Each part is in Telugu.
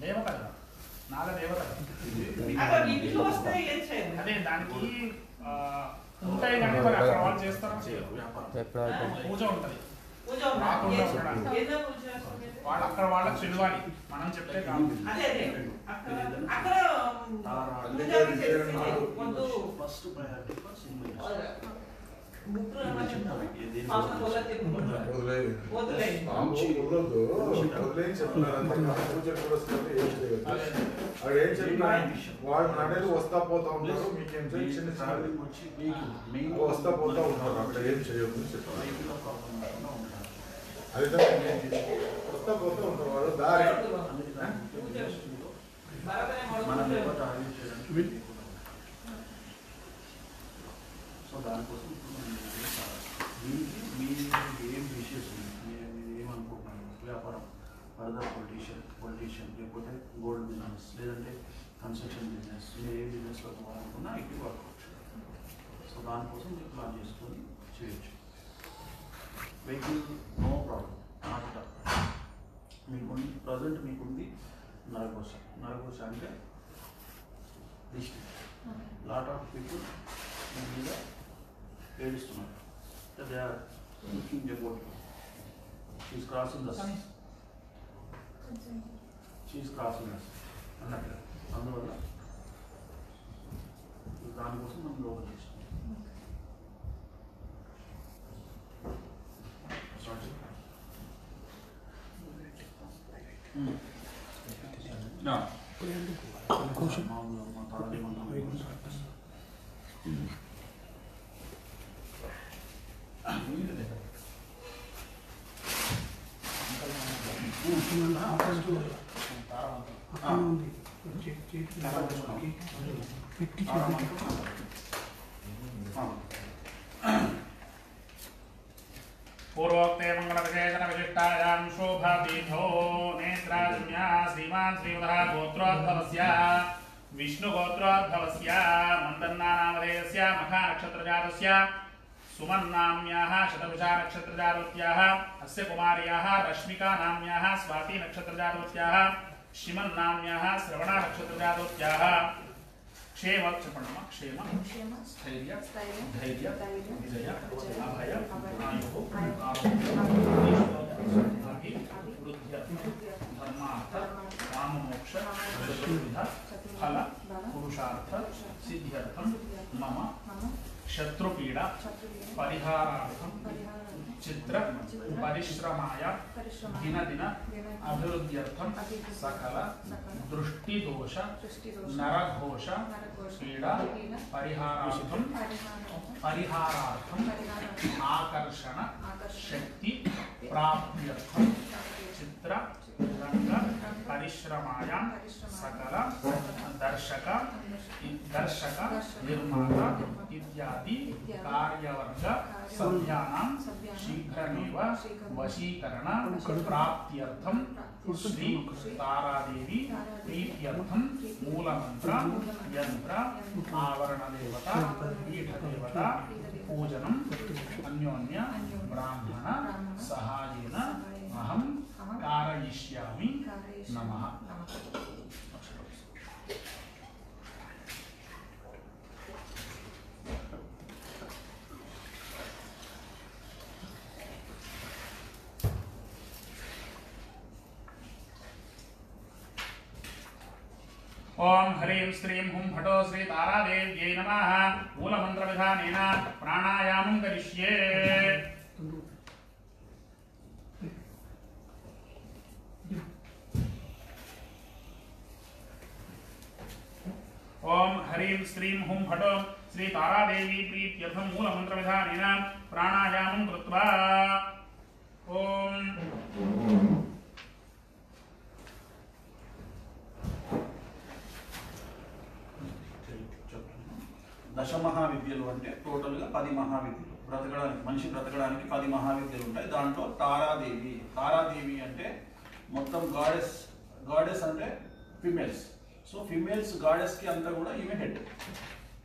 దేవత కదా నాగ దేవత అదే దానికి ఉంటాయి కానీ మరి అక్కడ వాళ్ళు చేస్తారో? పూజ ఉంటుంది? వాళ్ళు అక్కడ వాళ్ళకి తెలియాలి మనం చెప్తే కాదు. అదే అదే. అక్కడ అక్కడ పూజ చేసి ముందు. ఫస్ట్ ఏం చేయొద్దు అదే. అక్కడ ఏం చెప్పినా వాళ్ళు అనేది వస్తా పోతా ఉంటారు మీకేం వచ్చి వెహికల్ మెయిన్ వస్తా పోతా ఉంటారు అక్కడ ఏం చేయొద్దు ఉండాలి అదే వస్తా పోతా ఉంటారు వాళ్ళు దారి మనం మొదలు ఎవరు ఆర్గ్యూ చేయడానికి వీలు సో దానికోసం ఇప్పుడు మనం ఏం చేయాలి? దీనికి మీ ఏం విషయస్ ఉన్నాయి మీరు మీరు ఏమనుకుంటున్నారు వ్యాపారం ఫర్దర్ పొలిటీషియన్ పొలిటీషియన్ లేకపోతే గోల్డ్ బిజినెస్ లేదంటే కన్స్ట్రక్షన్ బిజినెస్ మీరు ఏ బిజినెస్లో పోవాలనుకున్నా ఇది వర్కౌట్ సో దానికోసం మీరు ప్లాన్ చేసుకొని చేయొచ్చు వెహికల్ నో ప్రాబ్లం నాట్ మీకు ప్రజెంట్ మీకుంది నరకోశ నరకోశ అంటే డిస్ట్రిక్ట్ లాట్ ఆఫ్ పీపుల్ మీ మీద ఏడుస్తున్నారు they are looking about she's crossing this she's crossing this Anladım. Anlamadım. Zahmet olsun da bunu olacak. No. Koşun. पूर्वोक्ते मङ्गलविशेषणविशिष्टायां शोभापीठो नेत्राज्ञा श्रीमान् श्रीमतः गोत्रोद्भवस्य विष्णुगोत्रोद्भवस्य मन्दन्नानामधेयस्य शतभुषा नक्षत्रजातोत्याः अस्य कुमार्याः रश्मिकानाम्याः स्वातिनक्षत्रजातोत्याः श्रीमन्नाम्याः श्रवणाः क्षेम क्षपणम क्षेम स्थैर्य धैर्य विजय अभय आयुः वृद्ध्य धर्मार्थ काममोक्ष चतुर्विध फल पुरुषार्थ सिद्ध्यर्थं मम शत्रुपीडा परिहारार्थं चित्र परिश्रमाय दिन दिन अभिवृद्ध्यर्थम सकल दृष्टिदोष नरघोष पीड़ा परिहारा परिहारार्थम आकर्षण शक्ति प्राप्त चित्र रंग सकल दर्शक दर्शक निर्माता इत्यादि। कार्यवर्ग सभ्यानां शीघ्रमेव वशीकरण प्राप्त्यर्थं श्री तारादेवी प्रीत्यर्थं मूलमन्त्र यन्त्र आवरणदेवता पीठदेवता पूजनम् अन्योन्य ब्राह्मण सहायेन अहं कारयिष्यामि। नमः। ओम ह्रीं श्रीं हुं फटो श्री तारा तारादेव्यै नमः। मूलमन्त्रविधानेन प्राणायामं करिष्ये। ओम ह्रीं श्रीं हुं फटो श्री तारा तारादेवी प्रीत्यर्थं मूलमन्त्रविधानेन प्राणायामं कृत्वा। మహావిద్యలు అంటే టోటల్గా పది మహావిద్యలు. బ్రతకడానికి మనిషి బ్రతకడానికి పది మహావిద్యలు ఉంటాయి. దాంట్లో తారాదేవి. తారాదేవి అంటే మొత్తం గాడెస్ గాడెస్ అంటే ఫిమేల్స్. సో ఫిమేల్స్ గాడెస్కి అంతా కూడా ఈమె హెడ్.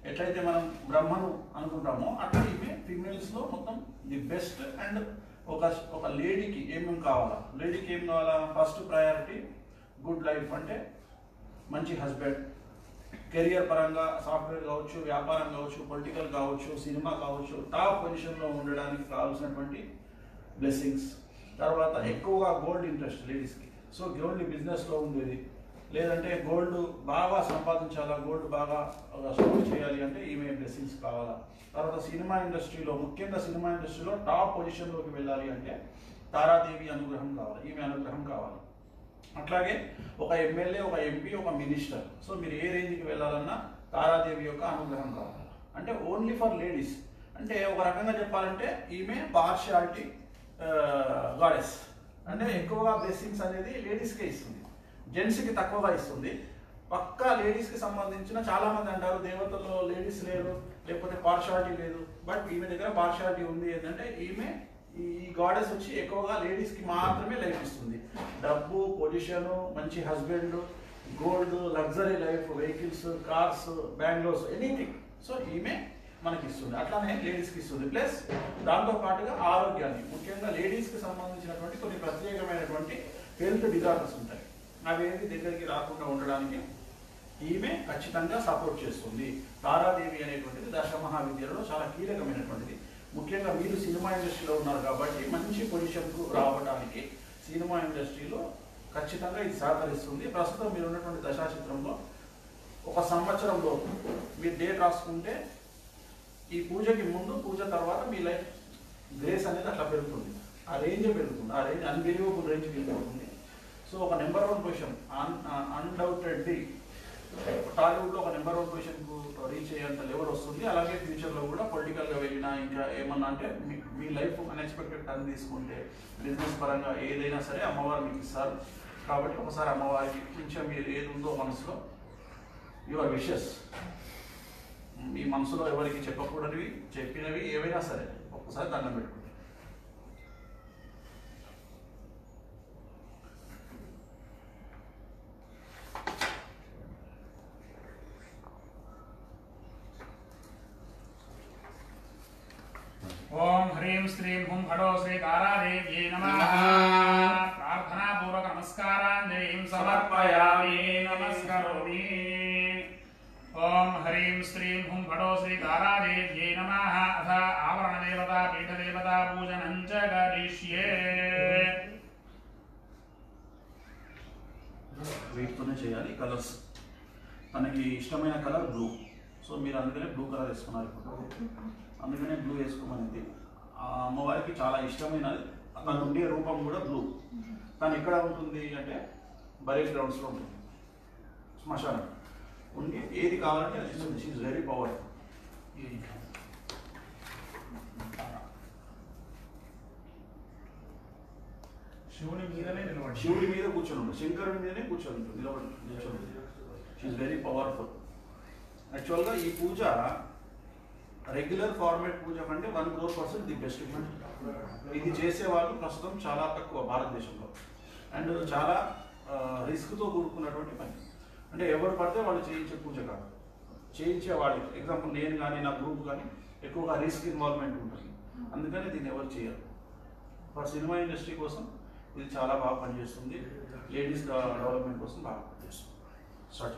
ఎట్లయితే మనం బ్రహ్మను అనుకుంటామో అట్లా ఈమె ఫిమేల్స్లో మొత్తం ది బెస్ట్ అండ్ ఒక ఒక లేడీకి ఏమేమి కావాలా? లేడీకి ఏం కావాలా? ఫస్ట్ ప్రయారిటీ గుడ్ లైఫ్ అంటే మంచి హస్బెండ్ కెరియర్ పరంగా సాఫ్ట్వేర్ కావచ్చు వ్యాపారం కావచ్చు పొలిటికల్ కావచ్చు సినిమా కావచ్చు టాప్ పొజిషన్లో ఉండడానికి కావాల్సినటువంటి బ్లెస్సింగ్స్. తర్వాత ఎక్కువగా గోల్డ్ ఇంట్రెస్ట్ లేడీస్కి సో గోల్డ్ బిజినెస్లో ఉండేది. లేదంటే గోల్డ్ బాగా సంపాదించాలా గోల్డ్ బాగా స్టోర్ చేయాలి అంటే ఈమె బ్లెస్సింగ్స్ కావాలా. తర్వాత సినిమా ఇండస్ట్రీలో ముఖ్యంగా సినిమా ఇండస్ట్రీలో టాప్ పొజిషన్లోకి వెళ్ళాలి అంటే తారాదేవి అనుగ్రహం కావాలి ఈమె అనుగ్రహం కావాలి. అట్లాగే ఒక ఎమ్మెల్యే ఒక ఎంపీ ఒక మినిస్టర్. సో మీరు ఏ రేంజ్కి వెళ్ళాలన్నా తారాదేవి యొక్క అనుగ్రహం కావాలి. అంటే ఓన్లీ ఫర్ లేడీస్ అంటే ఒక రకంగా చెప్పాలంటే ఈమె పార్షియాలిటీ గాడెస్ అంటే ఎక్కువగా బ్లెస్సింగ్స్ అనేది లేడీస్కే ఇస్తుంది. జెంట్స్కి తక్కువగా ఇస్తుంది. పక్కా లేడీస్కి సంబంధించిన చాలామంది అంటారు దేవతల్లో లేడీస్ లేరు లేకపోతే పార్షాలిటీ లేదు. బట్ ఈమె దగ్గర పార్షాలిటీ ఉంది ఏంటంటే ఈమె ఈ గాడెస్ వచ్చి ఎక్కువగా లేడీస్కి మాత్రమే లైఫ్ ఇస్తుంది. డబ్బు పొజిషన్ మంచి husband gold luxury life vehicles cars bungalows anything so ఈమె మనకి ఇస్తుంది. అట్లానే లేడీస్కి ఇస్తుంది. ప్లస్ దాంతో పాటుగా ఆరోగ్యాన్ని. ముఖ్యంగా లేడీస్కి సంబంధించినటువంటి కొన్ని ప్రత్యేకమైనటువంటి హెల్త్ డిజార్డర్స్ ఉంటాయి. అవేది దగ్గరికి రాకుండా ఉండడానికి ఈమె ఖచ్చితంగా సపోర్ట్ చేస్తుంది. తారాదేవి అనేటువంటిది దశ మహావిద్యలో చాలా కీలకమైనటువంటిది. ముఖ్యంగా మీరు సినిమా ఇండస్ట్రీలో ఉన్నారు కాబట్టి మంచి పొజిషన్కు రావడానికి సినిమా ఇండస్ట్రీలో ఖచ్చితంగా ఇది సహకరిస్తుంది. ప్రస్తుతం మీరు ఉన్నటువంటి దశాచిత్రంలో ఒక సంవత్సరంలో మీరు డేట్ రాసుకుంటే ఈ పూజకి ముందు పూజ తర్వాత మీ లైఫ్ గ్రేస్ అనేది అట్లా పెరుగుతుంది. ఆ రేంజ్ పెరుగుతుంది. ఆ రేంజ్ అన్బిలీవబుల్ రేంజ్ పెరుగుతుంది సో ఒక number one position un undoubtedly టాలీవుడ్లో ఒక నెంబర్ వన్ పొజిషన్కు రీచ్ అయ్యేంత లెవెల్ వస్తుంది. అలాగే ఫ్యూచర్లో కూడా పొలిటికల్గా వెళ్ళినా ఇంకా ఏమన్నా అంటే మీ మీ లైఫ్ అన్ఎక్స్పెక్టెడ్ టర్న్ తీసుకుంటే బిజినెస్ పరంగా ఏదైనా సరే అమ్మవారు మీకు ఇస్తారు. కాబట్టి ఒకసారి అమ్మవారికి కొంచెం మీరు ఏది ఉందో మనసులో యువర్ విషెస్ మీ మనసులో ఎవరికి చెప్పకూడనివి చెప్పినవి ఏవైనా సరే ఒక్కసారి దండం పెట్టుకుంటారు ఓం హ్రీం శ్రీం హుం హడో శ్రీ తారాదేవ్యై నమః ప్రార్థనాపూర్వక నమస్కారాంజలిం సమర్పయామి నమస్కరోమి ఓం హ్రీం శ్రీం హుం హడో శ్రీ తారాదేవ్యై నమః అథ ఆవరణదేవతా పీఠదేవతా పూజనం చ కరిష్యే వీటితోనే చేయాలి కలర్స్ తనకి ఇష్టమైన కలర్ బ్లూ సో మీరు అందుకనే బ్లూ కలర్ వేసుకున్నారు ఇప్పుడు అందుకనే బ్లూ వేసుకోమనేది ఆ అమ్మవారికి చాలా ఇష్టమైనది. తను ఉండే రూపం కూడా బ్లూ తను ఎక్కడ ఉంటుంది అంటే బరేజ్ గ్రౌండ్స్లో ఉంటుంది. శ్మశానం. ఉండి ఏది కావాలంటే అది ఇస్తుంది షీఈ్ వెరీ పవర్ఫుల్ శివుని మీదనే నిలబడి. శివుడి మీద కూర్చొని ఉంటుంది. శంకరుడి మీదనే కూర్చొని ఉంటుంది. నిలబడి కూర్చొని ఉంటుంది. షీఈ్ వెరీ పవర్ఫుల్ యాక్చువల్గా ఈ పూజ రెగ్యులర్ ఫార్మేట్ పూజ అంటే one crore percent the best ఇది చేసే వాళ్ళు ప్రస్తుతం చాలా తక్కువ భారతదేశంలో. అండ్ చాలా రిస్క్తో కూడుకున్నటువంటి పని. అంటే ఎవరు పడితే వాళ్ళు చేయించే పూజ కాదు. చేయించే వాళ్ళు. ఎగ్జాంపుల్ నేను కానీ నా గ్రూప్ కానీ ఎక్కువగా రిస్క్ ఇన్వాల్వ్మెంట్ ఉంటుంది. అందుకని దీన్ని ఎవరు చేయరు. ఫర్ సినిమా ఇండస్ట్రీ కోసం ఇది చాలా బాగా పనిచేస్తుంది. లేడీస్ డెవలప్మెంట్ కోసం బాగా పనిచేస్తుంది. స్టార్ట్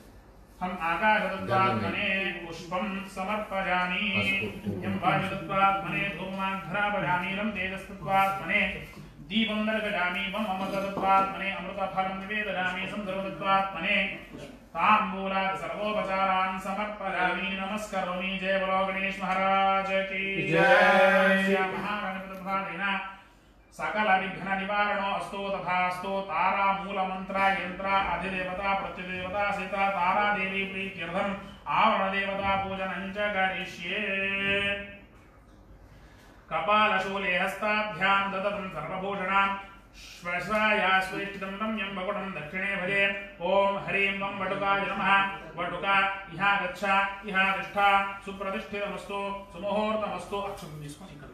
हम आकाशतत्त्वात्मने पुष्पं समर्पयामि। यं वायुतत्त्वात्मने धूमाघ्रापयामि लं तेजस्तत्त्वात्मने दीपं दर्शयामि। वम् अमृततत्त्वात्मने अमृतफलं निवेदयामि। संसर्वतत्त्वात्मने ताम्बूलात् सर्वोपचारान् समर्पयामि। नमस्करोमि। जय बोलो गणेश महाराज की जय। महागणपतिप्रसादेन सकल विघ्न निवारण अस्तो तथा अस्तो तारा मूल मंत्र यंत्र अधिदेवता प्रतिदेवता सीता, तारा, देवी प्रीत्यर्थम आवरण देवता पूजन च कपाल शूले हस्ताभ्यां ददतं सर्वभूषणां, श्वसाया सुरिष्टितं रम्यं वकुटं दक्षिणे भजे। ओम हरिं वं वटुकाय नमः। वटुका, इहा गच्छा, इहा तिष्ठा, सुप्रतिष्ठितमस्तु, सुमुहूर्तमस्तु। अक्षुं विस्मरिकः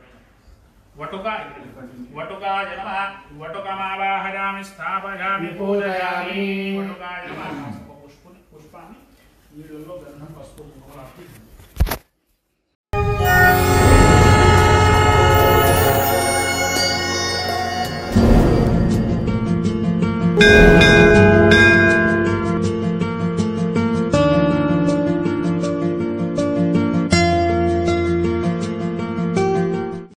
वटुका वटुकाय नमः वटुकमावाहयामि स्थापयामि पूजयामि। वटुकाय नमः पुष्पाणि। वीडियोलो गन्धं वस्तु भवति